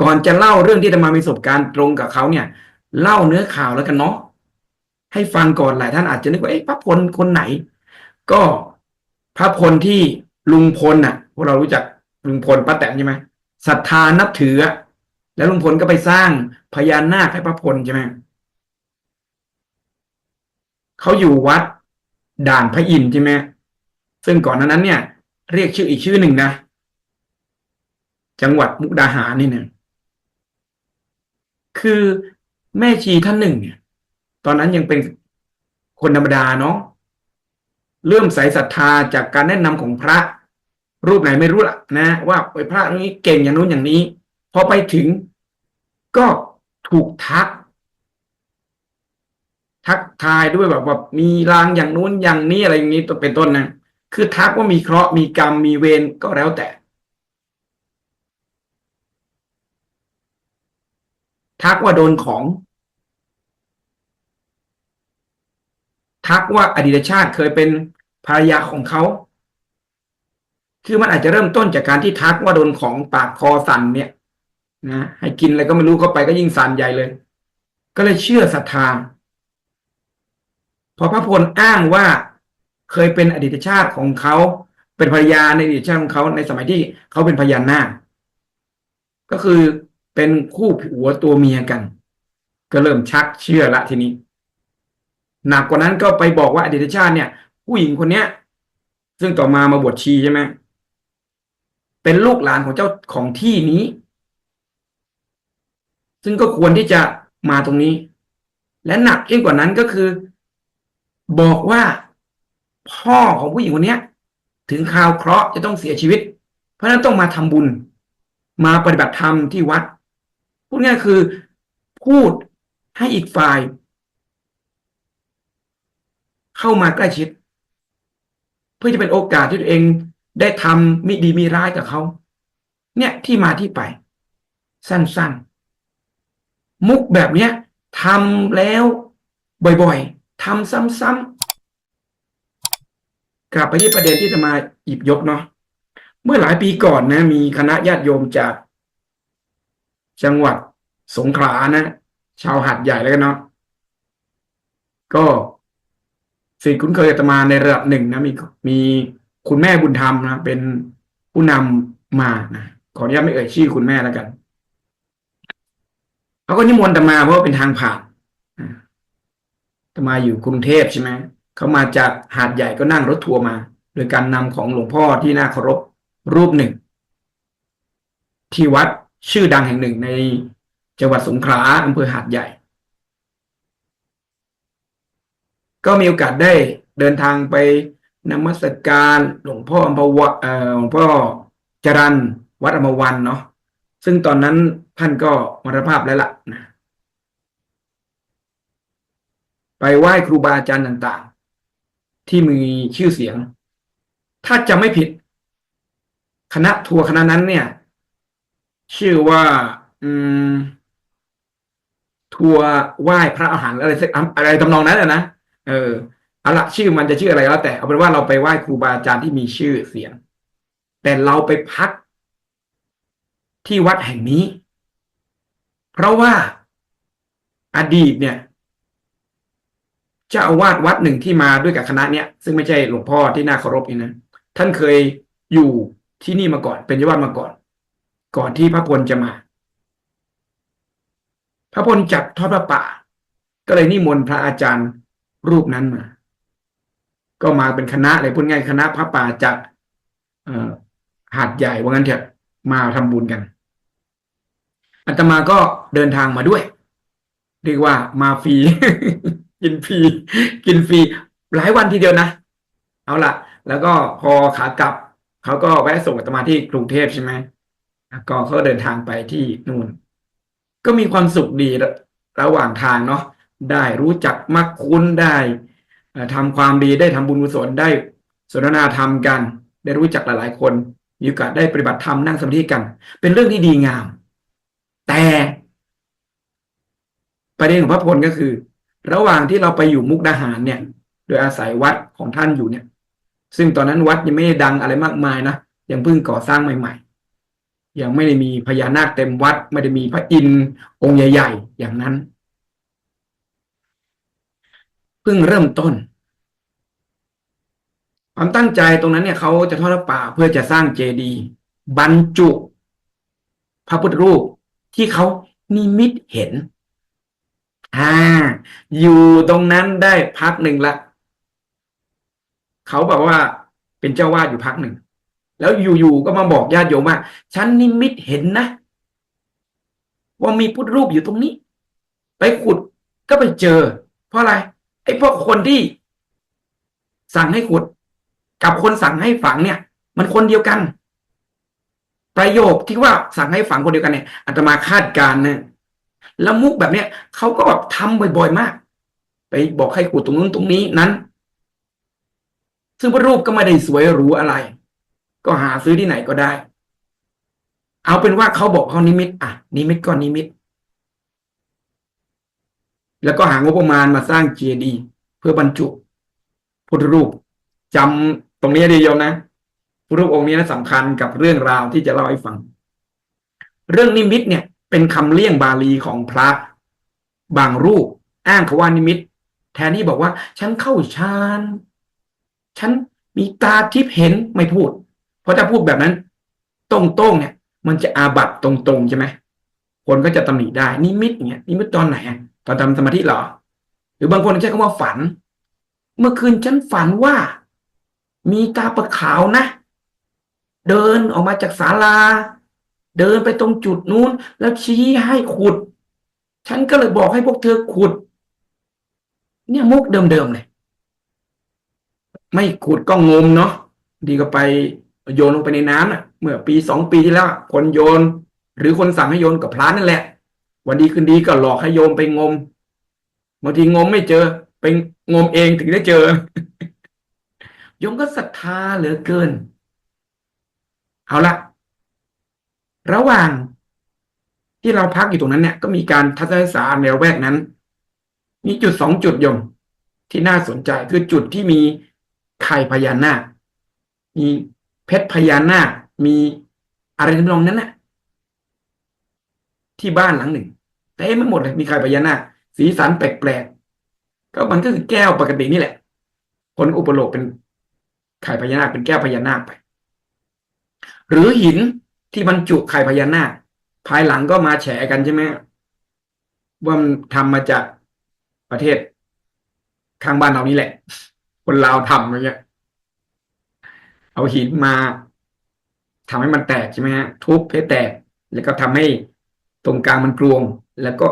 ก่อนจะเล่าเรื่องที่จะมามีประสบการณ์ตรงกับเขาเนี่ย เล่าเนื้อข่าวแล้วกันเนาะให้ฟังก่อนหลายท่านอาจจะนึกว่าเอ๊ะพระพลคนไหน ก็พระพลที่ลุงพลน่ะพวกเรารู้จักลุงพลป้าแตนใช่ไหมศรัทธานับถือ แล้วลุงพลก็ไปสร้างพญานาคให้พระพลใช่ไหมเขาอยู่วัดด่านพระอินทร์ใช่ไหมซึ่งก่อนนานั้นเนี่ย เรียกชื่ออีกชื่อหนึ่งนะ จังหวัดมุกดาหารนี่เนี่ย คือแม่ชีท่านหนึ่งเนี่ย ตอนนั้นยังเป็นคนธรรมดาเนาะเริ่มใส่ศรัทธาจากการแนะนำของพระ รูปไหนไม่รู้ละนะ ว่าไอ้พระนี้เก่งอย่างนู้นอย่างนี้พอไปถึงก็ถูกทัก ทักทายด้วยแบบว่ามีลางอย่างนู้นอย่างนี้อะไรอย่างนี้ตัวเป็นต้นนะคือทักว่ามีเคราะห์มีกรรมมีเวรก็แล้วแต่ ทักว่าโดนของ ทักว่าอดีตชาติเคยเป็นภรรยาของเขาคือมันอาจจะเริ่มต้นจากการที่ทักว่าโดนของปากคอสั่นเนี่ยนะให้กินอะไรก็ไม่รู้เข้าไปก็ยิ่งสั่นใหญ่เลย ก็เลยเชื่อศรัทธาพอพระพลอ้างว่าเคยเป็นอดีตชาติของเขาเป็นภรรยาในอดีตชาติของเขาในสมัยที่เขาเป็นพญานาคก็คือ เป็นคู่ผัวตัวเมียกัน ก็เริ่มชักเชื่อละทีนี้ หนักกว่านั้นก็ไปบอกว่าอดีตชาติเนี่ย ผู้หญิงคนเนี้ย ซึ่งต่อมามาบวชชีใช่ไหมเป็นลูกหลานของเจ้าของที่นี้ ซึ่งก็ควรที่จะมาตรงนี้ และหนักยิ่งกว่านั้นก็คือ บอกว่าพ่อของผู้หญิงคนเนี้ย ถึงข่าวเคราะห์จะต้องเสียชีวิต เพราะฉะนั้นต้องมาทำบุญ มาปฏิบัติธรรมที่วัด พูดง่ายคือ พูดให้อีกฝ่าย เข้ามาใกล้ชิด เพื่อจะเป็นโอกาสที่ตัวเองได้ทำมิดีมีร้ายกับเขา เนี่ยที่มาที่ไป สั้นๆ มุกแบบเนี้ยทำแล้วบ่อยๆทำซ้ำๆกลับไปที่ประเด็นที่จะมาหยิบยกเนาะเมื่อหลายปีก่อนนะ มีคณะญาติโยมจาก จังหวัดสงขลานะ ชาวหัดใหญ่แล้วกันเนาะก็สิคุ้นเคยอาตมาในระดับหนึ่งนะมีมีคุณแม่บุญธรรมนะเป็นผู้นำมานะขออนุญาตไม่เอ่ยชื่อคุณแม่แล้วกันเขาก็นิมนต์อาตมาเพราะว่าเป็นทางผ่านอาตมาอยู่กรุงเทพใช่ไหมเขามาจากหาดใหญ่ก็นั่งรถทัวร์มา โดยการนำของหลวงพ่อที่น่าเคารพรูปหนึ่ง ที่วัด ชื่อดังแห่งหนึ่งในจังหวัดสงขลาอำเภอหาดใหญ่ ก็มีโอกาสได้เดินทางไปนมัสการหลวงพ่ออัมพวะเอ่อหลวงพ่อจรันวัดอมวันเนาะซึ่งตอนนั้นท่านก็มรณภาพแล้วล่ะนะไปไหว้ครูบาอาจารย์ต่างๆ ที่มีชื่อเสียง ถ้าจะไม่ผิด คณะทัวร์คณะนั้นเนี่ย ชื่อว่า อืม ทัวร์ไหว้พระอาหารอะไรสักอะไรทำนองนั้นแหละนะเออเอาละชื่อมันจะชื่ออะไรก็แล้วแต่เอาเป็นว่าเราไปไหว้ครูบาอาจารย์ที่มีชื่อเสียง แต่เราไปพักที่วัดแห่งนี้ เพราะว่าอดีตเนี่ยเจ้าอาวาสวัดหนึ่งที่มาด้วยกับคณะเนี้ยซึ่งไม่ใช่หลวงพ่อที่น่าเคารพนี่นะท่านเคยอยู่ที่นี่มาก่อน เป็นเจ้าวาดมาก่อน ก่อนที่พระพลจะมา พระพลจัดทอดพระป่า ก็เลยนิมนต์พระอาจารย์รูปนั้นมา ก็มาเป็นคณะเลยพูดง่ายคณะพระป่าจากหาดใหญ่ว่างั้นเถอะมาทำบุญกันอาตมาก็เดินทางมาด้วย เรียกว่ามาฟรีกินฟรีกินฟรีหลายวันทีเดียวนะ เอาละแล้วก็พอขากลับ เขาก็แวะส่งอาตมาที่กรุงเทพใช่ไหม ก็เขาเดินทางไปที่นู่น ก็มีความสุขดีระหว่างทางเนาะได้รู้จักมักคุ้นได้ทำความดีได้ทำบุญกุศลได้สนทนาธรรมกัน ได้รู้จักหลาย ๆ คน มีโอกาสได้ปฏิบัติธรรมนั่งสมาธิกัน เป็นเรื่องที่ดีงาม แต่ประเด็นของพระพลก็คือ ระหว่างที่เราไปอยู่มุกดาหารเนี่ย โดยอาศัยวัดของท่านอยู่เนี่ย ซึ่งตอนนั้นวัดยังไม่ได้ดังอะไรมากมายนะยังเพิ่งก่อสร้างใหม่ ๆ ยังไม่ได้มีพญานาคเต็มวัด ไม่ได้มีพระอินทร์องค์ใหญ่ ๆ อย่างนั้น เพิ่งเริ่มต้น ความตั้งใจตรงนั้นเนี่ยเขาจะทอดป่าเพื่อจะสร้างเจดีย์บรรจุ พระพุทธรูปที่เขานิมิตเห็น อ่า อยู่ตรงนั้นได้พักหนึ่งละ เขาบอกว่าเป็นเจ้าวาดอยู่พักหนึ่ง แล้วอยู่ๆก็มาบอกญาติโยมว่า ฉันนิมิตเห็นนะ ว่ามีพุทธรูปอยู่ตรงนี้ ไปขุดก็ไปเจอ เพราะอะไร ไอ้พวกคนที่ สั่งให้ขุด กับคนสั่งให้ฝังเนี่ย มันคนเดียวกัน ประโยคที่ว่าสั่งให้ฝังคนเดียวกันเนี่ยอาตมาคาดการณ์นะแล้วมุกแบบเนี้ยเขาก็แบบทำบ่อยๆมาก ไปบอกให้ขุดตรงนู้นตรงนี้นั้น ซึ่งพระรูปก็ไม่ได้สวยหรูอะไร ก็หาซื้อที่ไหนก็ได้ เอาเป็นว่าเขาบอกเขานิมิต อะ นิมิตก็นิมิต แล้วก็หางบประมาณมาสร้างเจดีย์เพื่อบรรจุพุทธรูปจำตรงนี้ดีโยมนะพุทธรูปองค์นี้นะสำคัญกับเรื่องราวที่จะเล่าให้ฟัง เรื่องนิมิตเนี่ย เป็นคำเลี่ยงบาลีของพระ บางรูป อ้างเขาว่านิมิต แทนที่บอกว่า ฉันเข้าฌานฉันมีตาทิพย์เห็นไม่พูด ราะถ้าพูดแบบนั้นตรงๆเนี่ย มันจะอาบัตตรงๆใช่ไหมคนก็จะตำหนิได้ นิมิตเนี่ยนิมิตตอนไหนตอนทำสมาธิเหรอ หรือบางคนใช้คำว่าฝัน เมื่อคืนฉันฝันว่า มีตาประขาวนะ เดินออกมาจากศาลา เดินไปตรงจุดนู้น แล้วชี้ให้ขุด ฉันก็เลยบอกให้พวกเธอขุด เนี่ยมุกเดิมๆเลยไม่ขุดก็งมเนาะดีก็ไป โยนลงไปในน้ำอะ เมื่อปีสองปีที่แล้วคนโยน หรือคนสั่งให้โยนกับพระนั่นแหละ วันดีคืนดีก็หลอกให้โยมไปงมบางทีงมไม่เจอไปงมเองถึงได้เจอโยมก็ศรัทธาเหลือเกิน เอาละระหว่างที่เราพักอยู่ตรงนั้นเนี่ย ก็มีการทัศนศึกษาในละแวกนั้น มีจุดสองจุดโยม ที่น่าสนใจคือจุดที่มีไข่พญานาคมี เพชรพญานาคมีอะไรทำนองนั้นน่ะ ที่บ้านหลังหนึ่งเต็มไปหมดเลยมีไข่พญานาคสีสันแปลกๆก็มันก็คือแก้วปกตินี่แหละ คนอุปโลกเป็นไข่พญานาคเป็นแก้วพญานาคไป หรือหินที่บรรจุไข่พญานาคภายหลังก็มาแฉกันใช่ไหมว่ามันทำมาจากประเทศข้างบ้านเรานี่แหละ คนลาวทำอย่างเงี้ย เอาหินมาทำให้มันแตกใช่ไหมฮะทุบให้แตก แล้วก็ทำให้ตรงกลางมันกลวง แล้วก็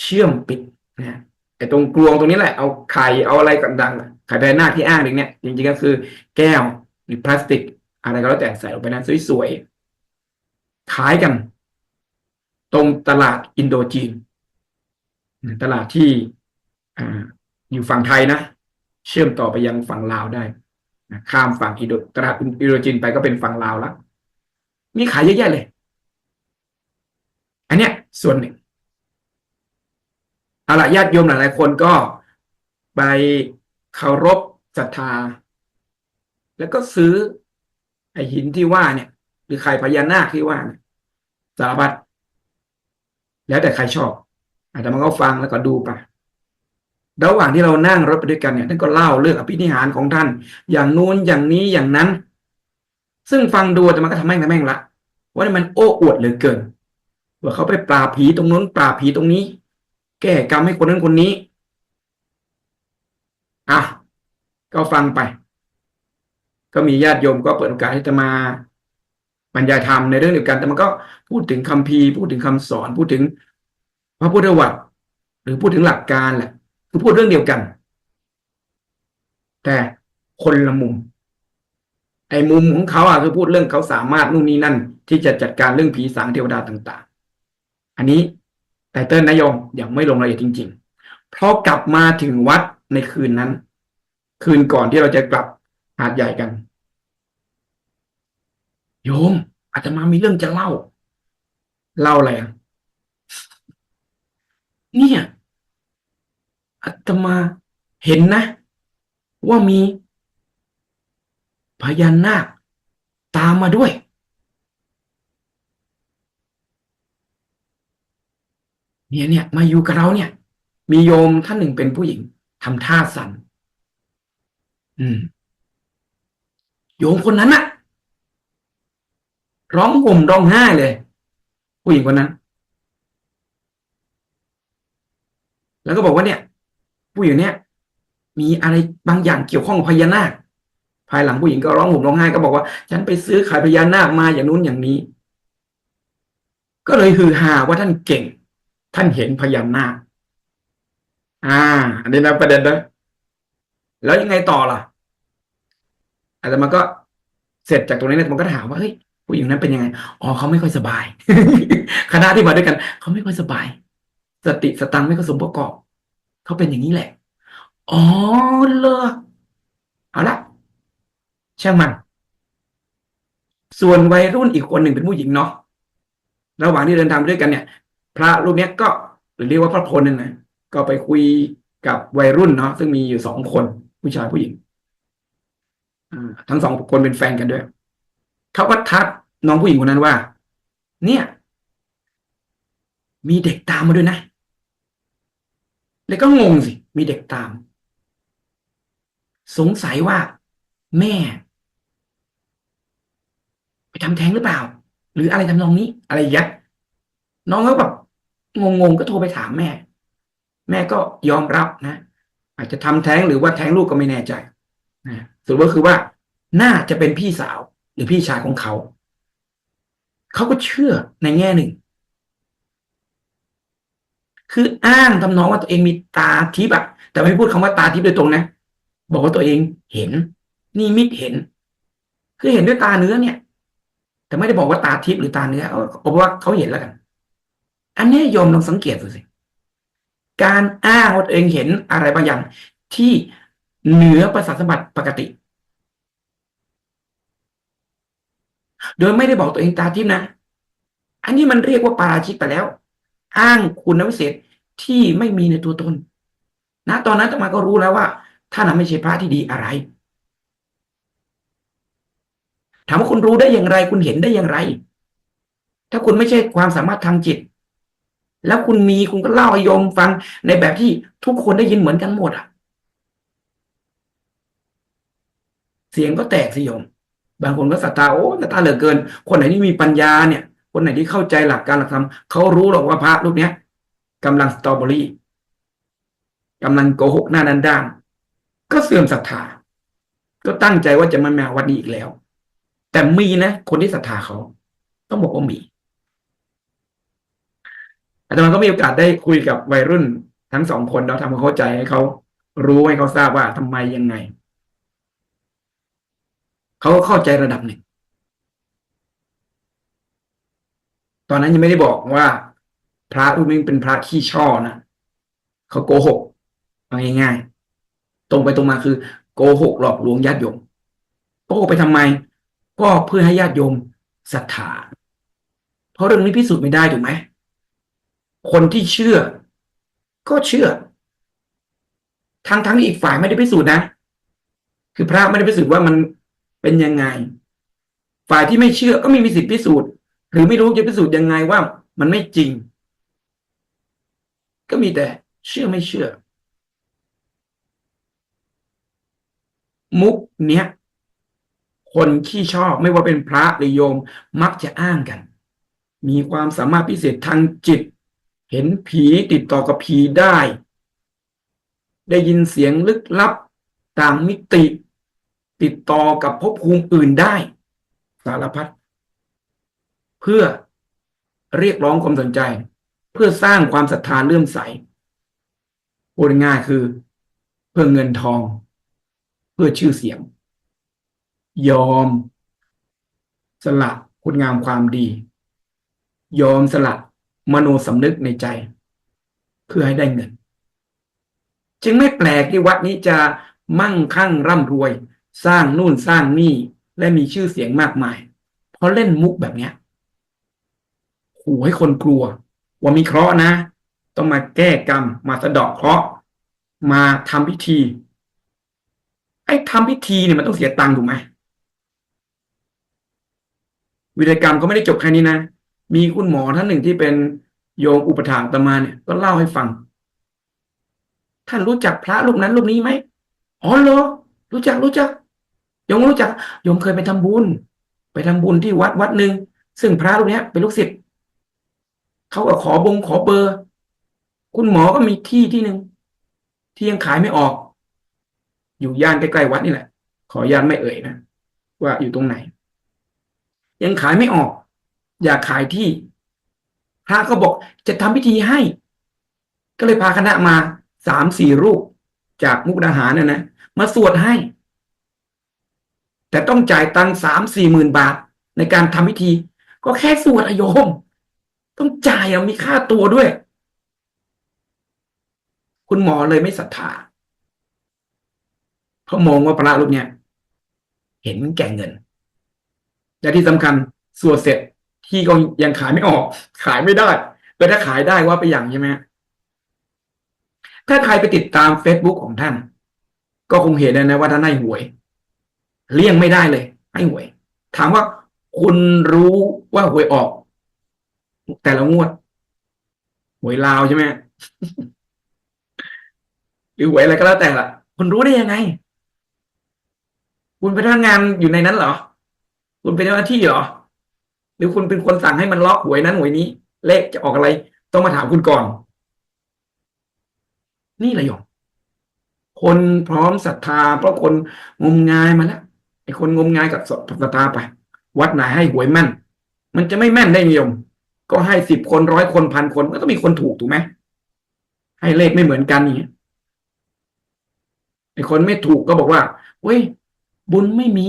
เชื่อมปิดนะไอ้ตรงกลวงตรงนี้แหละเอาไข่เอาอะไรต่างๆไข่แพนหน้าที่อ้างถึงเนี่ยจริงๆก็คือแก้วหรือพลาสติก อะไรก็แล้วแต่ใส่ลงไปนะสวยๆขายกัน ตรงตลาดอินโดจีน ตลาดที่ออยู่ฝั่งไทยนะ เชื่อมต่อไปยังฝั่งลาวได้ ข้ามฝั่งอิโดตลาดอินโดจีนไปก็เป็นฝั่งลาวแล้วมีขายเยอะแยะเลย อันเนี้ย ส่วนหนึ่งเอาละญาติโยมหลายๆคนก็ไปเคารพศรัทธา แล้วก็ซื้อ ไอหินที่ว่าเนี่ย หรือไข่พญานาคที่ว่าเนี่ยสารพัดแล้วแต่ใครชอบอาจจะมันก็ฟังแล้วก็ดูไป ระหว่างที่เรานั่งรถไปด้วยกันเนี่ยท่านก็เล่าเรื่องอภินิหารของท่าน อย่างนู้นอย่างนี้อย่างนั้น ซึ่งฟังดูแต่มันก็ทำแม่งทำแม่งละว่ามันโอ้อวดเหลือเกิน ว่าเขาไปปราบผีตรงนู้นปราบผีตรงนี้ แก้กรรมให้คนนั้นคนนี้อะก็ฟังไป ก็มีญาติโยมก็เปิดโอกาสให้จะมาบรรยายธรรมในเรื่องเดียวกัน แต่มันก็พูดถึงคัมภีร์พูดถึงคำสอน พูดถึงพระพุทธวัตรหรือพูดถึงหลักการแหละ คือพูดเรื่องเดียวกัน แต่คนละมุมไอ้มุมของเขาอะคือพูดเรื่องเขาสามารถนู่นนี่นั่น ที่จะจัดการเรื่องผีสางเทวดาต่าง ๆ อันนี้ไตเติ้ลนายมยังไม่ลงรายละเอียดจริง ๆ เพราะกลับมาถึงวัดในคืนนั้น คืนก่อนที่เราจะกลับหาดใหญ่กัน โยมอาจจะมามีเรื่องจะเล่า เล่าอะไรอะเนี่ย อาตมาเห็นนะ ว่ามีพญานาคตามมาด้วย เนี่ยเนี่ยมาอยู่กับเราเนี่ย มีโยมท่านหนึ่งเป็นผู้หญิงทำท่าสัน่นอืม โยมคนนั้นอะร้องห่มร้องไห้เลย ผู้หญิงคนนั้น แล้วก็บอกว่าเนี่ย ผู้หญิงเนี่ยมีอะไรบางอย่างเกี่ยวข้องกับพญานาค ภายหลังผู้หญิงก็ร้องห่มร้องไห้ก็บอกว่า ฉันไปซื้อขายพญานาคมาอย่างนู้นอย่างนี้ ก็เลยฮือฮาว่าท่านเก่ง ท่านเห็นพญานาค อ่า อันนี้นะประเด็นนะแล้วยังไงต่อล่ะอาจจะมันก็เสร็จจากตรงนี้เนี่ยมันก็ถามว่าเฮ้ยผู้หญิงนั้นเป็นยังไง อ๋อเขาไม่ค่อยสบาย คณะที่มาด้วยกัน เขาไม่ค่อยสบาย สติสตังไม่ค่อยสมประกอบ เขาเป็นอย่างนี้แหละ อ๋อเลอเอาละช่างมัน ส่วนวัยรุ่นอีกคนหนึ่งเป็นผู้หญิงเนาะระหว่างที่เดินทางไปด้วยกันเนี่ย พระรูปนี้ก็หรือเรียกว่าพระพลนั่นนะก็ไปคุยกับวัยรุ่นเนาะซึ่งมีอยู่สองคนผู้ชายผู้หญิงทั้งสองคนเป็นแฟนกันด้วยเขาก็ทักน้องผู้หญิงคนนั้นว่า เนี่ย มีเด็กตามมาด้วยนะ แล้วก็งงสิ มีเด็กตาม สงสัยว่า แม่ ไปทำแท้งหรือเปล่า หรืออะไรทำนองนี้ อะไรอย่างเงี้ยน้องก็แบบงงๆก็โทรไปถามแม่ แม่ก็ยอมรับนะ อาจจะทำแท้งหรือว่าแท้งลูกก็ไม่แน่ใจนะสรุปก็คือว่าน่าจะเป็นพี่สาวหรือพี่ชายของเขา เขาก็เชื่อในแง่หนึ่ง คืออ้างทำนองว่าตัวเองมีตาทิพย์อะแต่ไม่พูดคำว่าตาทิพย์โดยตรงนะ บอกว่าตัวเองเห็น นี่มิตเห็น คือเห็นด้วยตาเนื้อเนี่ย แต่ไม่ได้บอกว่าตาทิพย์หรือตาเนื้อเอาเอาว่าเขาเห็นแล้วกัน อันนี้โยมลองสังเกตดูสิการอ้างว่าตัวเองเห็นอะไรบางอย่าง ที่เหนือประสาทสัมผัสปกติ โดยไม่ได้บอกตัวเองตาทิพย์นะ อันนี้มันเรียกว่าปาราชิกไปแล้ว อ้างคุณวิเศษที่ไม่มีในตัวตนณตอนนั้นตมาก็รู้แล้วว่าท่านไม่ใช่พระที่ดีอะไร ถามว่าคุณรู้ได้อย่างไร คุณเห็นได้อย่างไร ถ้าคุณไม่ใช่ความสามารถทางจิต แล้วคุณมีคุณก็เล่าให้โยมฟังในแบบที่ทุกคนได้ยินเหมือนกันหมดอะ เสียงก็แตกสิโยม บางคนก็ศรัทธาโอ้ศรัทธาเหลือเกิน คนไหนที่มีปัญญาเนี่ย คนไหนที่เข้าใจหลักการหลักธรรมเขารู้หรอกว่าพระรูปเนี้ยกำลังสตรอเบอรี่กำลังโกหกหน้าด้นด้าน ก็เสื่อมศรัทธา ก็ตั้งใจว่าจะไมาแมววัดนี้อีกแล้ว แต่มีนะ คนที่ศรัทธาเขา ต้องบอกว่ามีอาจารย์ก็มีโอกาสได้คุยกับวัยรุ่นทั้งสองคนเราทำความเข้าใจให้เขารู้ให้เขาทราบว่าทำไมยังไง เขาก็เข้าใจระดับหนึ่ง ตอนนั้นยังไม่ได้บอกว่า พระรูปนี้เป็นพระขี้ช่อนะเขาโกหกเอาง่ายๆตรงไปตรงมาคือโกหกหลอกลวงญาติโยมโกหกไปทำไม ก็เพื่อให้ญาติโยมศรัทธาเพราะเรื่องนี้พิสูจน์ไม่ได้ถูกไหมคนที่เชื่อ ก็เชื่อ ทั้งทั้งอีกฝ่ายไม่ได้พิสูจน์นะ คือพระไม่ได้พิสูจน์ว่ามันเป็นยังไง ฝ่ายที่ไม่เชื่อก็ไม่มีสิทธิพิสูจน์ หรือไม่รู้จะพิสูจน์ยังไงว่ามันไม่จริง ก็มีแต่เชื่อไม่เชื่อ มุกเนี้ย คนที่ชอบไม่ว่าเป็นพระหรือโยมมักจะอ้างกัน มีความสามารถพิเศษทางจิต เห็นผีติดต่อกับผีได้ ได้ยินเสียงลึกลับต่างมิติ ติดต่อกับภพภูมิอื่นได้ สารพัด เพื่อเรียกร้องความสนใจ เพื่อสร้างความศรัทธาเลื่อมใสพูดง่ายคือ เพื่อเงินทอง เพื่อชื่อเสียง ยอม สละคุณงามความดี ยอมสละมโนสำนึกในใจ เพื่อให้ได้เงิน จึงไม่แปลกที่วัดนี้จะมั่งคั่งร่ำรวย สร้างนู่นสร้างนี่และมีชื่อเสียงมากมาย เพราะเล่นมุกแบบเนี้ย ขู่ให้คนกลัว ว่ามีเคราะห์นะ ต้องมาแก้กรรม มาสะเดาะเคราะห์มาทำพิธี ไอ้ทำพิธีเนี่ยมันต้องเสียตังค์ถูกไหมวิธีกรรมก็ไม่ได้จบแค่นี้นะ มีคุณหมอท่านหนึ่งที่เป็นโยมอุปถากอาตมาเนี่ยก็เล่าให้ฟัง ท่านรู้จักพระรูปนั้นรูปนี้ไหมอ๋อเหรอรู้จักรู้จักโยมรู้จักโยมเคยไปทำบุญ ไปทำบุญที่วัดวัดหนึ่งซึ่งพระรูปนี้เป็นลูกศิษย์ เขาก็ขอบงขอเบอร์ คุณหมอก็มีที่ที่หนึ่งที่ยังขายไม่ออก อยู่ย่านใกล้ๆวัดนี่แหละ ขออนุญาตไม่เอ่ยนะว่าอยู่ตรงไหน ยังขายไม่ออก อยากขายที่พระก็บอกจะทำพิธีให้ ก็เลยพาคณะมาสามสี่รูปจากมุกดาหารน่ะนะมาสวดให้ แต่ต้องจ่ายตังสามสี่หมื่นบาทในการทำพิธี ก็แค่สวดอโยม ต้องจ่ายมีค่าตัวด้วย คุณหมอเลยไม่ศรัทธาเพราะมองว่าพระรูปเนี่ยเห็นแก่เงิน และที่สำคัญสวดเสร็จที่ก็ยังขายไม่ออก ขายไม่ได้แต่ถ้าขายได้ว่าไปอย่างใช่ไหมถ้าใครไปติดตาม Facebook ของท่าน ก็คงเห็นนะว่าท่านให้หวย เลี่ยงไม่ได้เลย ให้หวย ถามว่าคุณรู้ว่าหวยออก แต่ละงวดหวยลาวใช่ไหมหรือหวยอะไรก็แล้วแต่ละคุณรู้ได้ยังไง คุณเป็นพนักงานอยู่ในนั้นเหรอ คุณเป็นเจ้าหน้าที่เหรอ หรือคุณเป็นคนสั่งให้มันล็อกหวยนั้นหวยนี้ เลขจะออกอะไร ต้องมาถามคุณก่อน นี่แหละโยมคนพร้อมศรัทธา เพราะคนงมงายมาแล้วไอ้คนงมงายกับศรัทธาไป วัดไหนให้หวยแม่น มันจะไม่แม่นได้ไงโยม ก็ให้สิบคนร้อยคนพันคนมันก็มีคนถูกถูกไหมให้เลขไม่เหมือนกันอย่างเงี้ยไอคนไม่ถูกก็บอกว่าเว้ยบุญไม่มี